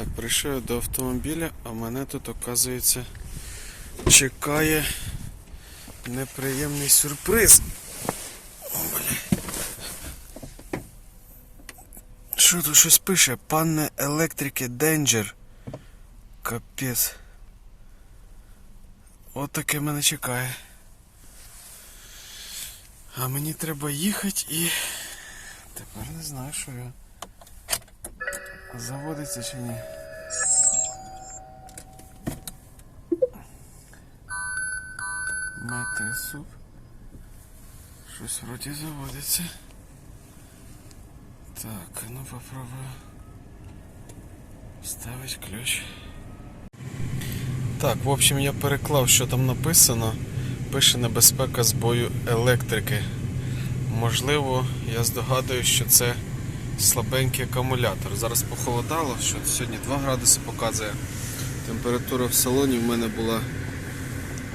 Так, прийшов я до автомобіля, а мене тут, оказується, чекає неприємний сюрприз. О, бля. Що тут щось пише? Панне електрики Денджер. Капець. От таке мене чекає. А мені треба їхати і. Тепер не знаю, що я. Заводиться чи ні. Мати суп. Щось вроді заводиться. Так, ну попробую. Ставить ключ. Так, в общем, я переклав, що там написано. Пише небезпека збою електрики. Можливо, я здогадуюсь, що це слабенький акумулятор. Зараз похолодало, що сьогодні 2 градуси показує. Температура в салоні в мене була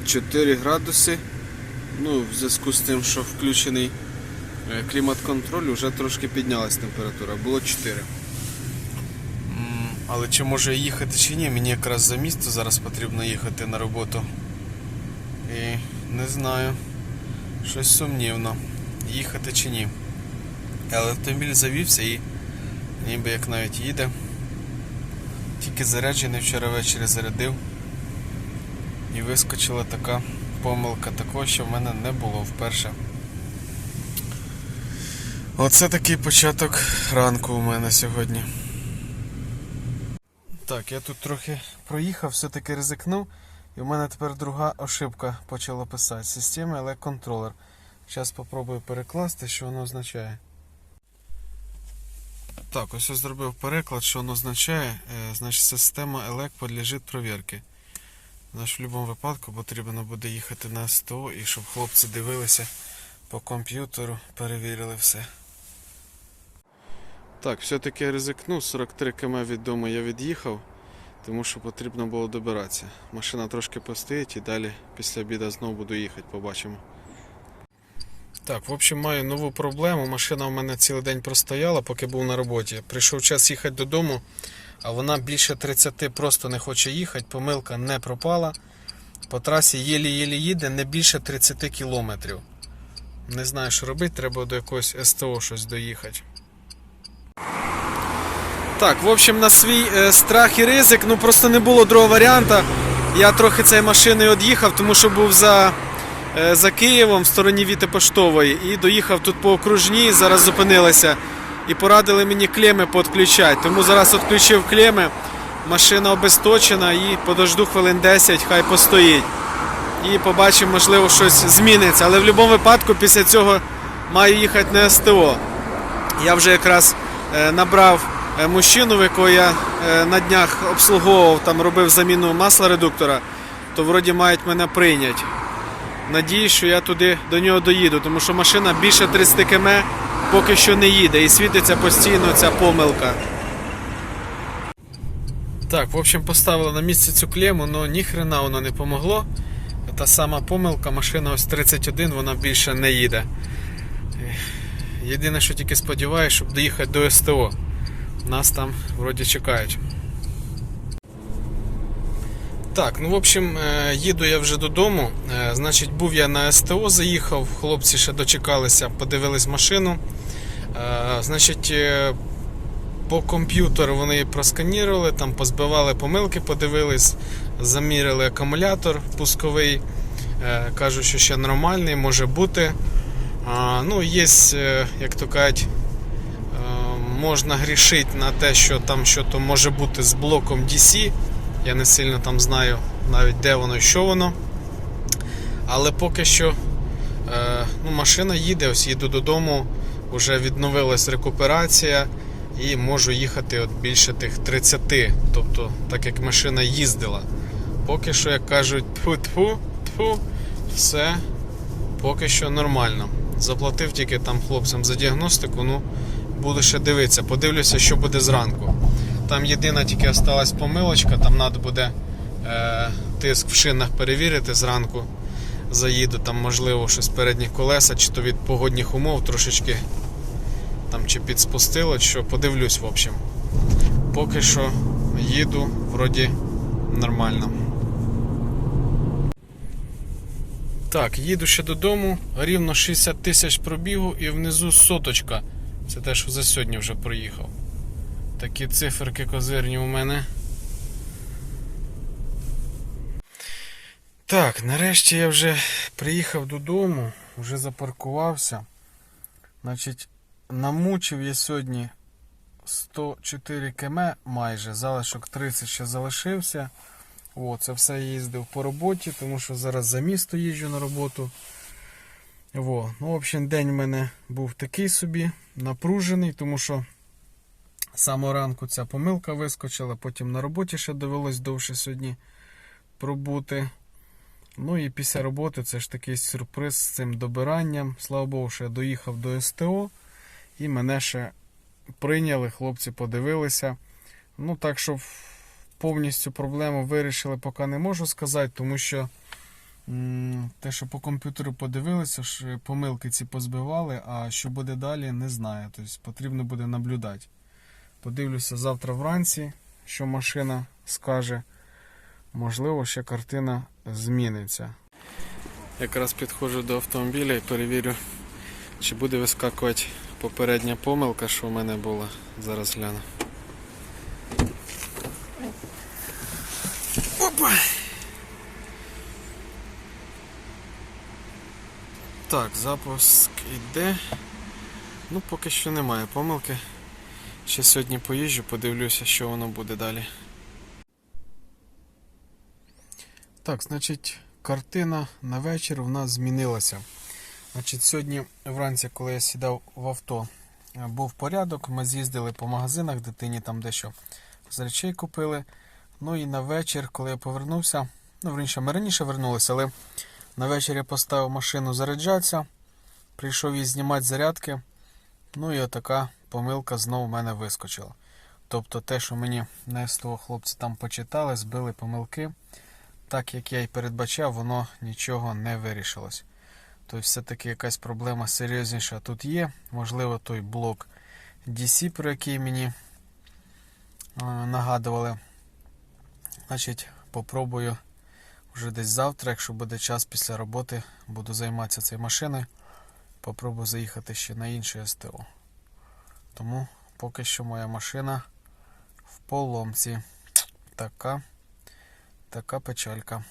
4 градуси. Ну, в зв'язку з тим, що включений е, клімат-контроль, вже трошки піднялась температура, було 4. Але чи може їхати чи ні, мені якраз за місто зараз потрібно їхати на роботу. І не знаю, щось сумнівно, їхати чи ні. Але автомобіль завівся і ніби як навіть їде. Тільки заряджений вчора ввечері зарядив. І вискочила така помилка такого, що в мене не було вперше. Оце такий початок ранку у мене сьогодні. Так, я тут трохи проїхав, все-таки ризикнув. І в мене тепер друга ошибка почала писати. Система елек контролер. Зараз спробую перекласти, що воно означає. Так, ось я зробив переклад, що воно означає. Е, значить, система елек підлежить провірки. Значить, в будь-якому випадку потрібно буде їхати на СТО і щоб хлопці дивилися по комп'ютеру, перевірили все. Так, все-таки я ризикнув, 43 км від дому я від'їхав, тому що потрібно було добиратися. Машина трошки постоїть і далі після обіду знову буду їхати, побачимо. Так, в общем, маю нову проблему. Машина у мене цілий день простояла, поки був на роботі. Прийшов час їхати додому, а вона більше 30 просто не хоче їхати. Помилка не пропала. По трасі єлі-єлі їде не більше 30 кілометрів. Не знаю, що робити, треба до якогось СТО щось доїхати. Так, в общем, на свій е, страх і ризик, ну просто не було другого варіанта. Я трохи цією машиною від'їхав, тому що був за, за Києвом в стороні Віти Поштової і доїхав тут по окружній, зараз зупинилися і порадили мені клеми підключати. Тому зараз відключив клеми, машина обесточена і подожду хвилин 10, хай постоїть. І побачимо, можливо, щось зміниться. Але в будь-якому випадку після цього маю їхати на СТО. Я вже якраз е, набрав е, мужчину, в якого я е, на днях обслуговував, там робив заміну масла редуктора, то вроді мають мене прийняти. Надіюсь, що я туди до нього доїду, тому що машина більше 30 км поки що не їде і світиться постійно ця помилка. Так, в общем, поставили на місце цю клему, але ніхрена воно не помогло. Та сама помилка, машина ось 31, вона більше не їде. Єдине, що тільки сподіваюся, щоб доїхати до СТО. Нас там вроді чекають. Так, ну в общем, е, їду я вже додому. Е, Значить, був я на СТО, заїхав, хлопці ще дочекалися, подивились машину. Е, Значить, по комп'ютеру вони просканірували, там позбивали помилки, подивились, заміряли акумулятор пусковий. Кажуть, що ще нормальний, може бути. Ну, є, як то кажуть, можна грішити на те, що там що то може бути з блоком DC. Я не сильно там знаю навіть де воно і що воно. Але поки що е, ну, машина їде, ось їду додому, вже відновилась рекуперація і можу їхати от більше тих 30. Тобто, так як машина їздила. Поки що, як кажуть, тфу-тфу, тфу, все поки що нормально. Заплатив тільки там хлопцям за діагностику, ну буду ще дивитися, подивлюся, що буде зранку. Там єдина тільки осталась помилочка, там треба буде е, тиск в шинах перевірити зранку. Заїду, там можливо щось передні колеса, чи то від погодних умов трошечки там чи підспустило, що подивлюсь, в общем. Поки що їду вроді нормально. Так, їду ще додому, рівно 60 тисяч пробігу і внизу соточка. Це те, що за сьогодні вже проїхав. Такі циферки козирні у мене. Так, нарешті я вже приїхав додому, вже запаркувався. Значить, намучив я сьогодні 104 км майже, залишок 30 ще залишився. О, це все їздив по роботі, тому що зараз за місто їжджу на роботу. Во. Ну, в общем, день в мене був такий собі, напружений, тому що з самого ранку ця помилка вискочила, потім на роботі ще довелось довше сьогодні пробути. Ну і після роботи це ж такий сюрприз з цим добиранням. Слава Богу, що я доїхав до СТО і мене ще прийняли, хлопці подивилися. Ну, так що повністю проблему вирішили, поки не можу сказати, тому що м, те, що по комп'ютеру подивилися, ж помилки ці позбивали, а що буде далі, не знаю. Тобто потрібно буде наблюдати. Подивлюся завтра вранці, що машина скаже. Можливо, ще картина зміниться. Якраз підходжу до автомобіля і перевірю, чи буде вискакувати попередня помилка, що в мене була. Зараз гляну. Опа! Так, запуск іде. Ну, поки що немає помилки. Ще сьогодні поїжджу, подивлюся, що воно буде далі. Так, значить, картина на вечір в нас змінилася. Значить, сьогодні вранці, коли я сідав в авто, е, був порядок. Ми з'їздили по магазинах, дитині там дещо з речей купили. Ну і на вечір, коли я повернувся, ну, верніше, ми раніше вернулися, але на вечір я поставив машину заряджатися, прийшов її знімати зарядки. Ну і отака помилка знову в мене вискочила. Тобто те, що мені на СТО хлопці там почитали, збили помилки так як я й передбачав, воно нічого не вирішилось. Тобто, все-таки якась проблема серйозніша тут є. Можливо, той блок DC, про який мені е, нагадували. Значить, попробую вже десь завтра, якщо буде час після роботи, буду займатися цією машиною. Попробую заїхати ще на інше СТО. Тому поки що моя машина в поломці. Така. Така печалька.